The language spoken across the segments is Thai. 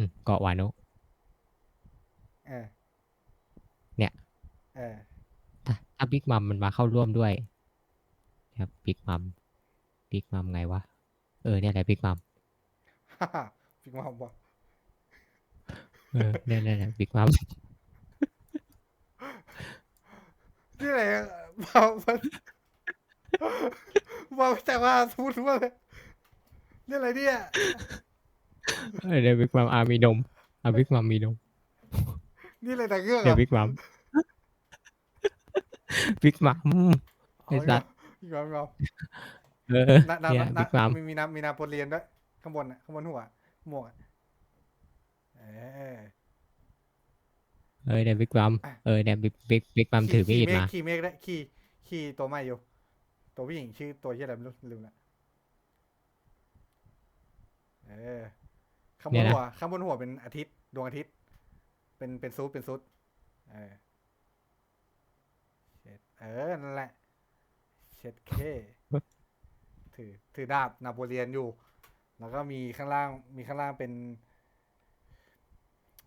อืมเกาะวานุเออ เนี่ย เออ ถ้าถ้าบิ๊กมัมมันมาเข้าร่วมด้วยครับบิ๊กมัมบิ๊กมัมไงวะ เออเนี่ยแหละบิ๊กมัมฮ่าฮ่าพี่มาบอกเออเนี่ยเนี่ยเนี่ยบิ๊กมัมนี่อะไรอะมามันมาแต่ว่าพูดว่าเลยนี่อะไรเนี่ย เออเนี่ยบิ๊กมัมอามีนมอะบิ๊กมัมมีนมนี่อะไรแต่เงือกเนี่ยอะบิ๊กมัมบิ๊กมัมไอ้สัตว์พี่มาพี่มาเออเนี่ยวิกมัมมีน้ำมีนาโปเลียนด้วยข้างบนอะข้างบนหัวหมวกเออเออเนี่ยบิ๊กมัมเออเนี่ยบิ๊กบิ๊กบิ๊กมัมถือมีดมาขี่เมฆได้ขี่ขี่ตัวใหม่อยู่ตัวผู้หญิงชื่อตัวที่อะไรไม่รู้ลืมละเออ ข้างบเนี่ยนนะหัวข้างบนหัวเป็นอาทิตย์ดวงอาทิตย์ เป็นเป็นซุดเป็นซุดเออเช็ดเออนั่นแหละเช็ดเคถือถือดาบนาโปเลียนอยู่ แล้วก็มีข้างล่างมีข้างล่างเป็น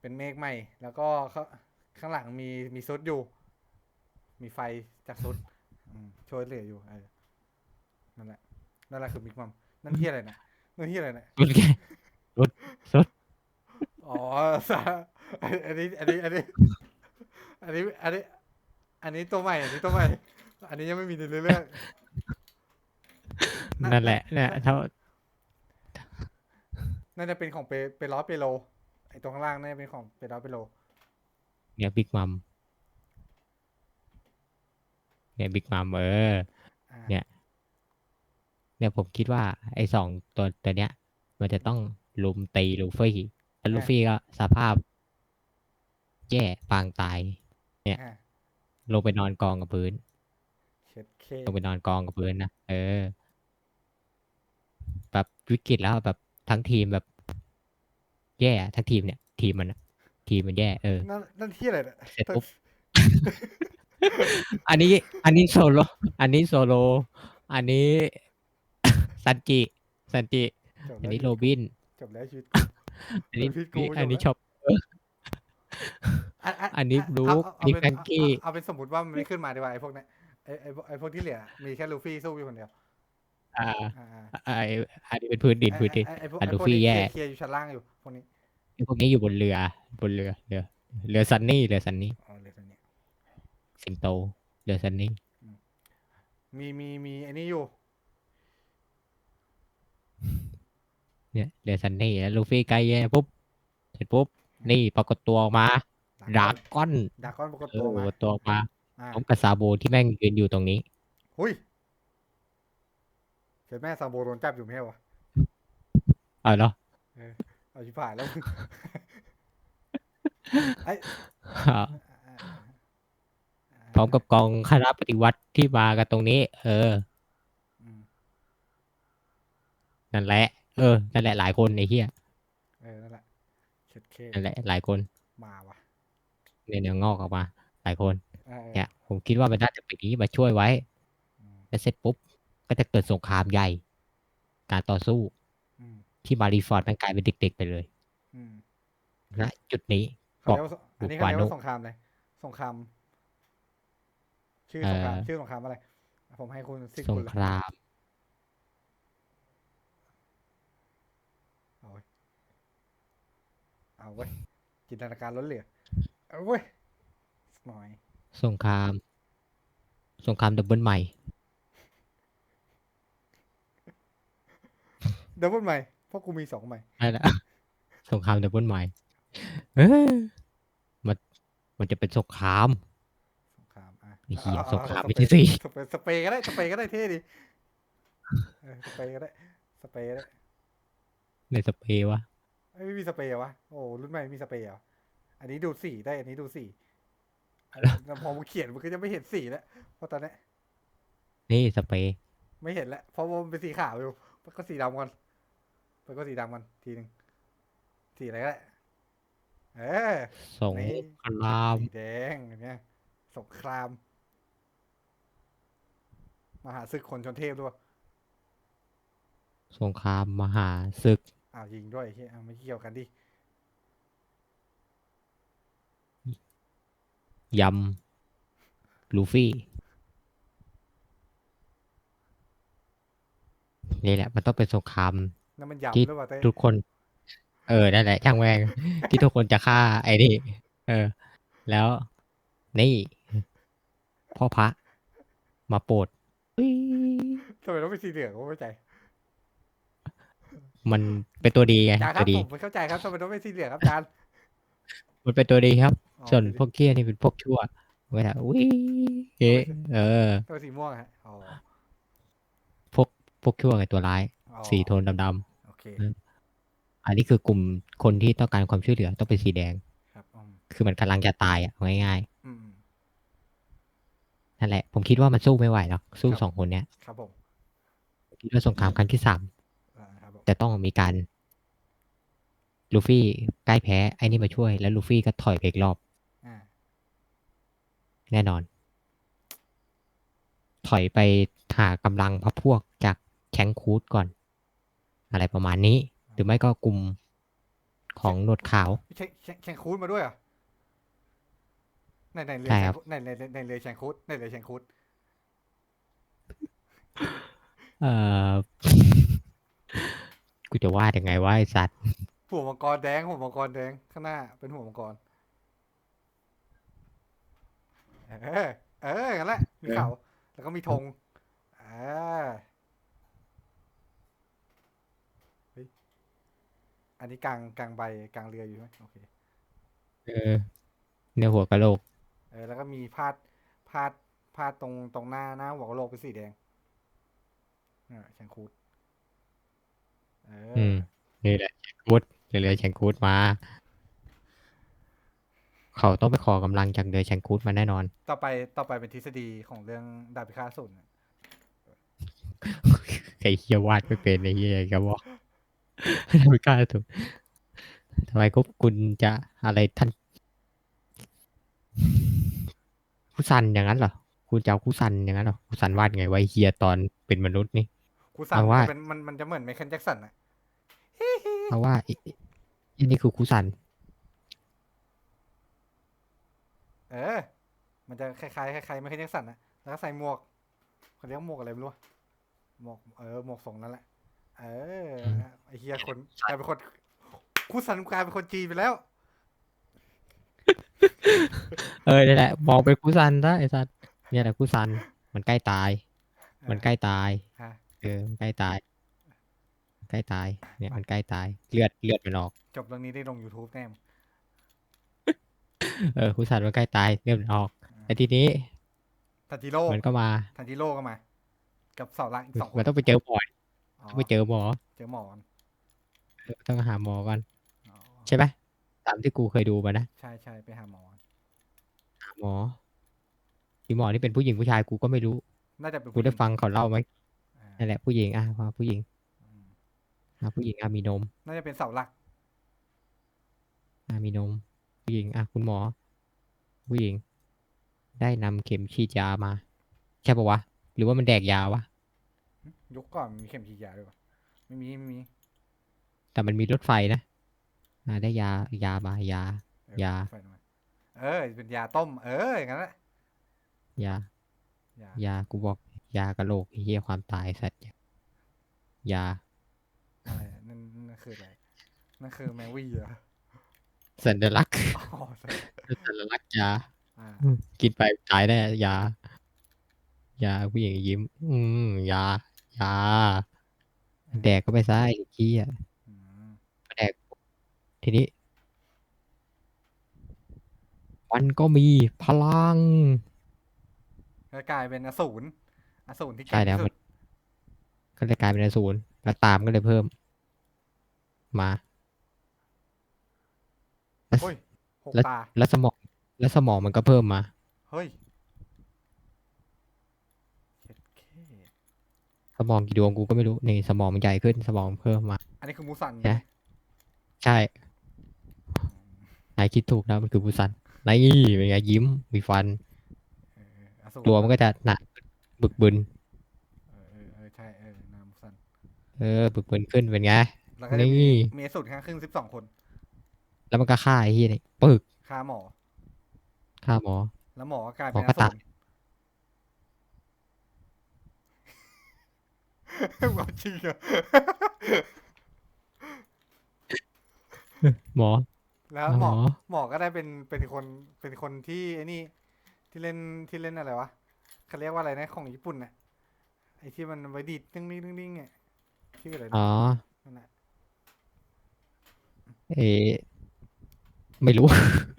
เป็นเมฆใหม่ แล้วก็ข้าข้างหลังมีมีซุดอยู่ มีไฟจากซุดอืมช่วยเหลืออยู่เออนั่นแหละนั่นแหละคือมิกมัมนั่นที่อะไรนะนั่นที่อะไรนะ รถแกรถรถอ๋อสาอันนี้ อันนี้ อันนี้ อันนี้ อันนี้ อันนี้ตัวใหม่ อันนี้ตัวใหม่ อันนี้ยังไม่มีในเรื่อง นั่น นั่นแหละเนี่ยเท่าน่าจะเป็นของเปเปร้อยเปโล ไอ้ตรงข้างล่างน่าจะเป็นของเปร้อยเปโล เนี่ยบิ๊กมัมเนี่ยบิ๊กมัมเอออ่าเนี่ย เนี่ยผมคิดว่า ไอ้สองตัวตัวเนี้ย มันจะต้อง ลุมตีลูฟี่แล้วลูฟี่ก็สภาพ แย่ปางตาย เนี่ยอ่าลงไปนอนกองกับพื้น เช็ดเคลงไปนอนกองกับพื้นนะเออ แบบวิกฤตแล้วแบบทั้งทีมแบบ แย่ทั้งทีมเนี่ย ทีมมันอะทีมมันแย่เออ นั่นนั่นที่อะไรเนี่ยเสร็จปุ๊บ อันนี้ อันนี้โซโล อันนี้โซโล อันนี้ ซันจิซันจิ จบอันแล้วนี้โรบิน จบแล้วชีวิตอันนี้พี่กูอันนี้จบแล้วชอบอันอันนี้เา Luke เอาอันนี้เอาเป็น Frankie เอาเอาเป็นสมมติว่ามันไม่ขึ้นมาดีกว่าไอ้พวกเนี้ยไอ้ไอ้พวกไอ้พวกที่เหลือ มีแค่ลูฟี่สู้อยู่คนเดียวอ่าอ่าไออันนี้เป็นพื้นดินพื้นดินไอ้ไอ้พวกอะไอ้พวกลูฟี่นี้แย่เคลียร์เคลียร์อยู่ชั้นล่างอยู่พวกนี้ไอ้พวกนี้อยู่บนเรือ บนเรือเรือเรือซันนี่เรือซันนี่อ๋อเลยตอนนี้ สิงโตเรือซันนี่มีมีมีไอ้นี่อยู่ เนี่ยเรือซันนี่แล้วลูฟี่ใกล้แย่ปุ๊บเสร็จปุ๊บนี่ปรากฏตัวออกมาดราก้อนดราก้อนปรากฏเอตัวอปมารากฏตัวออกมาอ่าพร้อมกับซาโบที่แม่งยืนอยู่ตรงนี้หุยเกิดแม่ซาโบโดนจับอยู่ไม่ใช่วะเอาเนาะเอาชิบหายแล้วไอ้อ่าพร้อมกับกองคณะปฏิวัติที่มากันตรงนี้ เอออืมนั่นแหละ เออนั่นแหละหลายคนไอ้เหี้ยเออนั่นแหละเช็ดเคนั่นแหละหลายคนมาว่ะเนี่ยเนี่ยงอกออกมา หลายคนเออเนี่ย ผมคิดว่ามันน่าจะเป็นอย่างนี้มาช่วยไว้อืมแล้วเสร็จปุ๊บ ก็จะเกิดสงครามใหญ่ การต่อสู้อืมที่มารีฟอร์ดมันกลายเป็นเด็ก ๆ ไปเลยอืมณจุดนี้ เขาเรียกว่าสอันนี้เขาเรียกบุกวานุว่าสงครามเลยสงคราม ชื่อสงครามเอ่อ ชื่อสงครามอะไร ผมให้คุณซิกสคุงณเลยคราม เอาเว้ย เอาเว้ยจินตนาการล้นเหลือเอาเว้ยสักหน่อย สงคราม สงครามดับเบิลใหม่เดับเบิลใหม่เพราะกูมีสองใหม่นั่นแหละ สงครามดับเบิลใหม่เออมันมันจะเป็นสงคราม สงครามอะไอ้เหี้ยออสงครามเอไม่ใช่สิสเปรย์สเปรย์ก็ได้สเปรย์ก็ได้เท่ดีเออสเปรย์ก็ได้สเปรย์ก็ได้ ในสเปรย์วะเอ้ย ไม่มีสเปรย์เหรอวะโอ้รุ่นใหม่ไม่มีสเปรย์เหรออันนี้ดูสีได้ อันนี้ดูสีแล้วพอมึงเขียนมันก็จะไม่เห็นสีแล้วเพราะตอนนี้นี่สเปรย์ไม่เห็นแล้วเพราะว่ามันเป็นสีขาวอยู่มันก็สีดำก่อนมันก็สีดำก่อนทีหนึ่งสีอะไรก็ได้เออสงนี่ครามสีแดงอย่างเงี้ยสงคราม มหาศึกคนชนเทพด้วยสงครามมหาศึก อ้าวยิงด้วยเฮียไม่เกี่ยวกันดิยำลูฟี่ นี่แหละ มันต้องเป็นสงครามที่ทุกคน เออนั่นแหละช่างแวงที่ทุกคนจะฆ่าไอ้นี่ เออ แล้วนี่ พ่อพระ มาโปรดทำไมต้องเป็นสีเหลืองก็ไม่ใจ มันเป็นตัวดีไงจานคตัรัวบดี ผมไม่เข้าใจครับทำไมต้องเป็นสีเหลืองครับจานมันเป็นตัวดีครับ อ๋อส่วนเป็นพวกเกี้ยนี่เป็นพวกชั่วเวลาอุ้ยเอ๊ะเออ ตัวสีม่วงฮะอ๋อพวกพวกชั่วไงตัวร้าย อ๋อสีโทนดำโอเคๆอันนี้คือกลุ่มคนที่ต้องการความช่วยเหลือต้องเป็นสีแดง ครับอืมคือมันกำลังจะตายอะเอาง่ายอืม ๆนั่นแหละ ผมคิดว่ามันสู้ไม่ไหวหรอกสู้ครับ สองคนเนี้ยครับผมคิดว่าสงครามครั้งที่สามอ่าครับผม จะต้องมีการลูฟี่ใกล้แพ้ไอ้นี่มาช่วย แล้วลูฟี่ก็ถอยไปอีกรอบ อ่า แน่นอน ถอยไปหากำลังพักพวกจากแชงคูดก่อน อะไรประมาณนี้ หรือไม่ก็กลุ่มของหนวดขาว แข่งแข่งแข่งคูดมาด้วยเหรอะในในเรือใช่แชครังบ คูดในในในในเรือแชงคูดในเรือแชงคูดเอ่อ กูจะวาดยังไงวะไอสัตว์หัวมังกรแดงหัวมังกรแดงข้างหน้า เป็นหัวมังกร เออ เออกันแหละมีเขาแล้วก็มีธงอ่าเฮ้ยอันนี้กลางกลางใบกลางเรืออยู่ไหมโอเค เออเนื้อหัวกะโหลก เออ แล้วก็มีพาดพาดพาดตรงตรงหน้าหน้าหัวกะโหลกเป็นสีแดงอ่าแชงคูด เอออือมนี่แหละแชงคูดเรือแชงคูดมา เขาต้องไปขอกำลังจากเรือแชงคูดมาแน่นอน ต่อไปต่อไปเป็นทฤษฎีของเรื่องดาบพิฆาตศูนย์ไอ้เฮียวาดไม่เป็นไอ้เฮียก็บอกไม่กล้าถูกทำไมก็คุณจะอะไรท่านคุซันอย่างนั้นเหรอ คุณจะเอาคุซันอย่างนั้นเหรอคุซันวาดไงไว้เฮียตอนเป็นมนุษย์นี่ กูสั่งเอาว่าเป็นมันมันจะเหมือนไมเคิลแจ็คสันอะเพราะว่าไอ้ไอ้ไอ้นี่คือคุซัน เออ มันจะคล้ายๆคล้ายๆไมเคิลแจ็คสันอะแล้วก็ใส่หมวกเขาเรียกหมวกอะไรไม่รู้อะหมวกเออหมวกทรงนั่นแหละ เออไอเฮียคนกลายเป็นคนกูสันกลายเป็นคนจีนไปแล้ว เออนี่แหละมองเป็นคุซันซะไอ้สัตว์เนี่ยแหละคุซัน มันใกล้ตาย มันใกล้ตาย ฮะเออมันใกล้ตาย ใกล้ตาย เนี่ยมันใกล้ตาย เลือดเลือดมันออก จบเรื่องนี้ได้ลง YouTube แน่เออคุซันมันใกล้ตายเลือดมันออกแต่ทีนี้ทันจิโร่มันก็มาทันจิโร่ก็มา กับเสาหลักอีกสองคมันนต้องไปเจอหมออ๋อต้องไปเจอหมอ เจอหมอกันต้องหาหมอก่อนอ๋อใช่ไหมตามที่กูเคยดูมานะใช่ใช่ไปหาหมอกันหาหมอที่หมอที่เป็นผู้หญิงผู้ชายกูก็ไม่รู้ น่าจะเป็นกูได้ฟังเขาเล่าไหมอ่า นั่นแหละผู้หญิงอะว่าผู้หญิงอืมอะผู้หญิงอะมีนมน่าจะเป็นเสาหลัก อะมีนม ผู้หญิงอะคุณหมอ ผู้หญิง ได้นำเข็มฉีดยามา ใช่ปะวะ หรือว่ามันแดกยาวะ ยุคก่อนมีเข็มฉีดยาด้วยปะไม่มีไม่มี แต่มันมีรถไฟนะอ่าได้ยายามายา เออยา ไฟมาเออ เป็นยาต้ม เอออย่างนั้นแหละยา ยายากูบอก ยากระโหลกไอ้เฮียความตายสัตว์ยาอะไรนั่นนั่นคืออะไรนั่นคือแมวี่เหรอสัญลักษณ์อ๋อสัญลักษณ์ยาอ่าอืมกินไปตายแน่ยา ยาผู้หญิงยิ้ม อืมยา ยา แดกก็ไปซะไอ้ขี้อะอืมแดก ทีนี้ มันก็มีพลังก็กลายเป็นอสูร อสูรที่ใช่เก่งแล้วที่สุมัดนก็เลยกลายเป็นอสูรแล้วตามก็เลยเพิ่ม มาแล้วโอ้ยหกแล้วตา แล้วสมอง แล้วสมองมันก็เพิ่มมา เฮ้ยเจ็ดเคสมองกี่ดวงกูก็ไม่รู้นี่สมองมันใหญ่ขึ้นสมองเพิ่มมา อันนี้คือมูซันนะ ใช่นายคิดถูกแล้วมันคือบุสันนี่เป็นไงยิ้มมีฟัน เอออสูรตัวมันก็จะหนัก บึกบึน เออเออเออใช่เออนามูซันเออ บึกบึนขึ้นเป็นไง แล้วก็จะมีนี่ มีอสูรข้างครึ่งสิบสองคนแล้วมันก็ฆ่าไอ้ที่นี่ปึกฆ่าหมอ ฆ่าหมอ แล้วหมอก็กลายหมเป็อนก็อสูตายรหมอจริงเหรอ หมอ แล้วหมอหมอ หมอก็ได้เป็นเป็นคนเป็นคนที่ไอ้นี่ที่เล่นที่เล่นอะไรวะ เขาเรียกว่าอะไรนะของญี่ปุ่นน่ะไอ้ที่มันไว้ดีดนิ่งนิ่งนิ่งนิ่งอะชื่ออะไรอ๋นะอนั่นแหละเออไม่รู้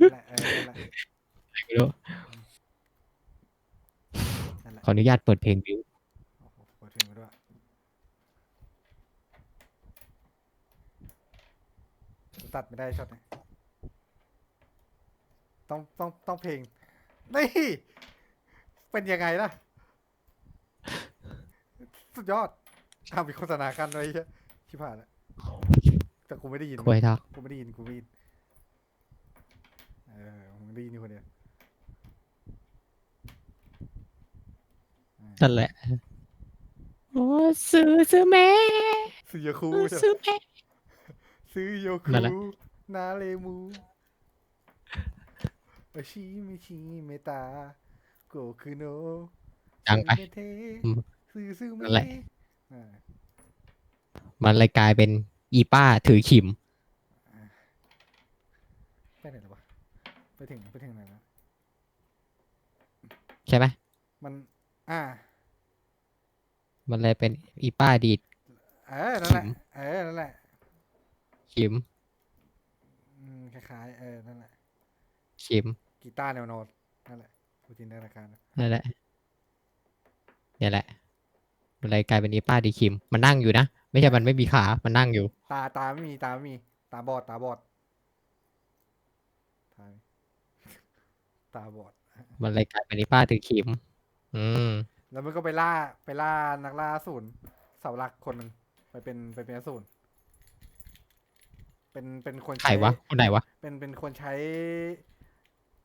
นั่นแหละเออนั่นแหละไม่รู้ นั่นแหละขออนุญาตเปิดเพลงบิวโอ้โหเปิดเพลงมาด้วยตัดไม่ได้ช็อตนี้ต้องต้องต้องเพลงนี่ เป็นยังไงล่ะ สุดยอดทำมีโฆษณากันเลยใช่ชิบหายแล้วแต่กูไม่ได้ยินควยทักกูไม่ได้ยินกูไม่ได้ยินเออมึงได้ยินอยู่คนเดียวนั่นแหละ โอ้ซื้อซื้อแม่ซื้อยาคูซื้อแม่ ซื้อโยนั่นแหละคูนาเลมูโอชิมิชิเมตา โกคุโนดังไปเมเทอืมซื้อซื้อเมนั่นแหละอ่ามันเลยกลายเป็นอีป้าถือขิม ไปไหนแล้ววะไปถึงไปถึงไหนแล้วใช่ไหมมัน อ่า มันเลยเป็นอีป้าดีด เออนั่นแหละ ขิม เออนั่นแหละขิมอืมคล้ายๆเออนั่นแหละขิมกีตาร์แนวโน้ต นั่นแหละพูดจินตนาการนะนั่นแหละเนี่ยแหละมันเลยกลายเป็นอีป้าดีขิม มันนั่งอยู่นะ ไม่ใช่มันไม่มีขา มันนั่งอยู่ ตาตาไม่มีตาไม่มี ตาบอด ตาบอดตาตาบอด มันเลยกลายเป็นอีป้าถือขิม อืม แล้วมันก็ไปล่าไปล่านักล่าอสูรเสาหลักคนหนึ่งไปเป็นไปเป็นอสูรเป็นเป็นคนใครใช้วะคนไหนวะ เป็นเป็นคนใช้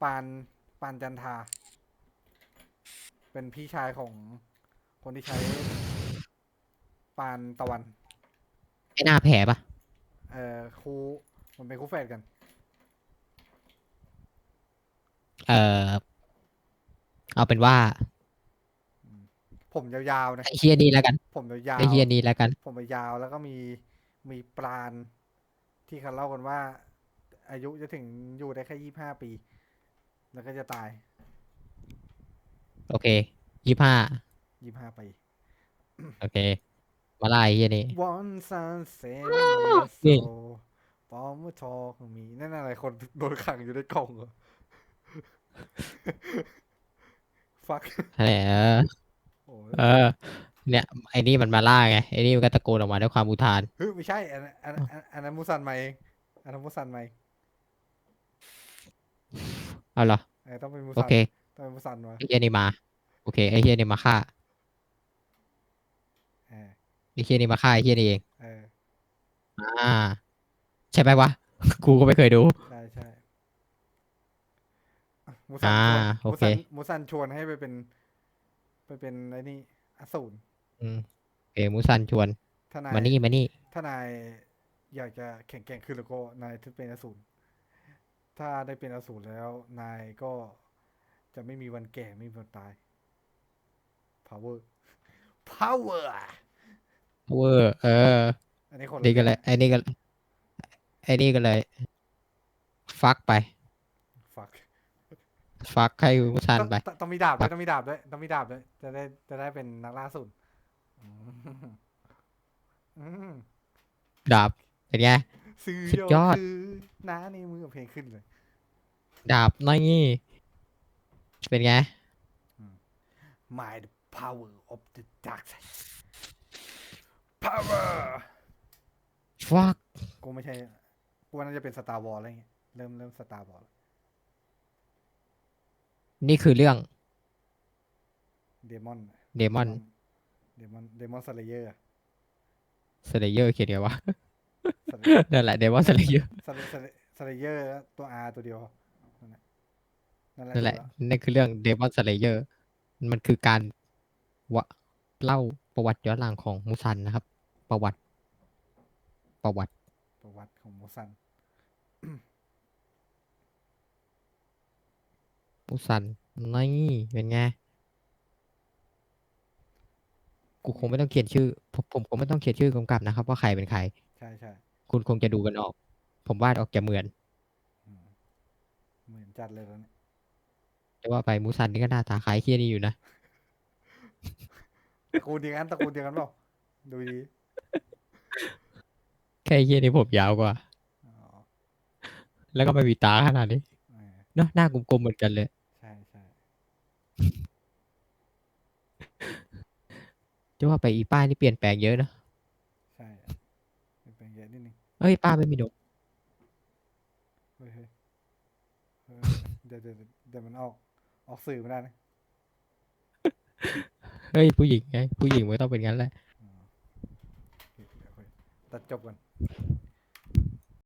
ปานปานจันทา เป็นพี่ชายของคนที่ใช้ปานตะวัน ไอ้หน้าแผลปะเอ่อครูมันเป็นคู่แฝดกัน เออเอาเป็นว่าผมยาวๆนะไอ้เฮียนี่แล้วกันผมยาวไอ้เฮียนี่แล้วกันๆผมยาวๆแล้วก็มีมีปราณที่เขาเล่ากันว่า อายุจะถึงอยู่ได้แค่ยี่ห้าปี แล้วก็จะตาย โอเคยี่ห้ายี่ห้าปีโอเค มาไล่ไอ้เฮียนี่วันซันเซ็นนี่โซปอมทอกมีนั่นอะไรคนโดนขังอยู่ในกล่องเหรอ ฟักอะไรเออโอ้ยเออ เนี่ยไอ้นี่มันมาล่าไงไอ้นี่มันก็ตะโกนออกมาด้วยความอุทาน เฮ้ยไม่ใช่อันนั้นอันนั้นอันนั้นอันนั้นมูซันมาเองอันนั้นมูซันมาเองเอาเหรอ เออต้องเป็นมูโอซันเค ต้องเป็นมูซันมาไอ้เฮียนี่มา โอเคไอ้เฮียนี่มาฆ่าเออไอ้เฮียนี่มาฆ่าไอ้เฮียนี่เอง เอออ่า ใช่ไหมวะ กูก็ไม่เคยดูใช่ใช่อะมูซันอ่าชวนโอมูเคซันมูซันชวนให้ไปเป็น ไปเป็นไอ้นี่อสูรอืมโอเคมูซันชวนถ้านาย มานี่มานี่ ถ้านายอยากจะแข่งแกร่งขึ้นแล้วก็นายถึงเป็นอสูรถ้าได้เป็นอสูรแล้ว นายก็ จะไม่มีวันแก่ไม่มีวันตาย power power เวอร์เอออันนี้คนละนี่ก็เลยไอ้นี่ก็ไอ้นี่ก็เลยฟักไป fuck ฟักให้มูซันต้องไปต้องต้องมีดาบด้วยต้องมีดาบด้วยต้องมีดาบด้วยจะได้จะได้เป็นนักล่าอสูรอืมอืมดาบเป็นไงซื้อสุดยอดคือน้าในมือเพลงขึ้นเลย ดาบนี่ เป็นไง My the power of the dark side power ฟักกูไม่ใช่กูว่าน่าจะเป็นสตาร์วอลอะไรเงี้ยเริ่มเริ่มสตาร์วอลนี่คือเรื่องเดมอนเดมอนเดมอนเดมอนสเลเยอร์สเลเยอร์เขียนไงวะนั่นแหละเดมอนสเลเยอร์สเลเยอร์ตัว R ตัวเดียว นั่นแหละนั่นแหละถูกนั่นคือเรื่องเดมอนสเลเยอร์มันคือการวะเล่าประวัติย้อนหลังของมูซันนะครับ ประวัติ ประวัติ ประวัติของโมซันมูซันนี่เป็นไงกูคงไม่ต้องเขียนชื่อ ผมผมคงไม่ต้องเขียนชื่อกำกับนะครับ ว่าใครเป็นใคร ใช่ใช่คุณคงจะดูกันออก ผมวาดออกจะเหมือนอืมเหมือนจัดเลยแล้วเนี่ย แต่ว่าไปมูซันนี่ก็หน้าตาคล้ายเคียนี่อยู่นะตระกูลเดียวกันตระกูลเดียวกันเปล่าดูดีแค่เคียนี่ผมยาวกว่า อ๋อแล้วก็ไม่มีตาขนาดนี้เออเนาะหน้ากลมๆเหมือนกันเลย ใช่ใช่จะว่าไปอีป้ายนี่เปลี่ยนแปลงเยอะนะใช่เป็นเยอะนิดนึงเอ้ยป้าไม่มีนกเฮ้ยเฮ้ยเฮ้ยเดี๋ยวเดี๋ยวเดี๋ยวมันออก ออกสื่อไม่ได้นะเฮ้ยผู้หญิงไงผู้หญิงมันก็ต้องเป็นงั้นแหละอ๋อโอเคเดี๋ยวค่อยตัดจบกัน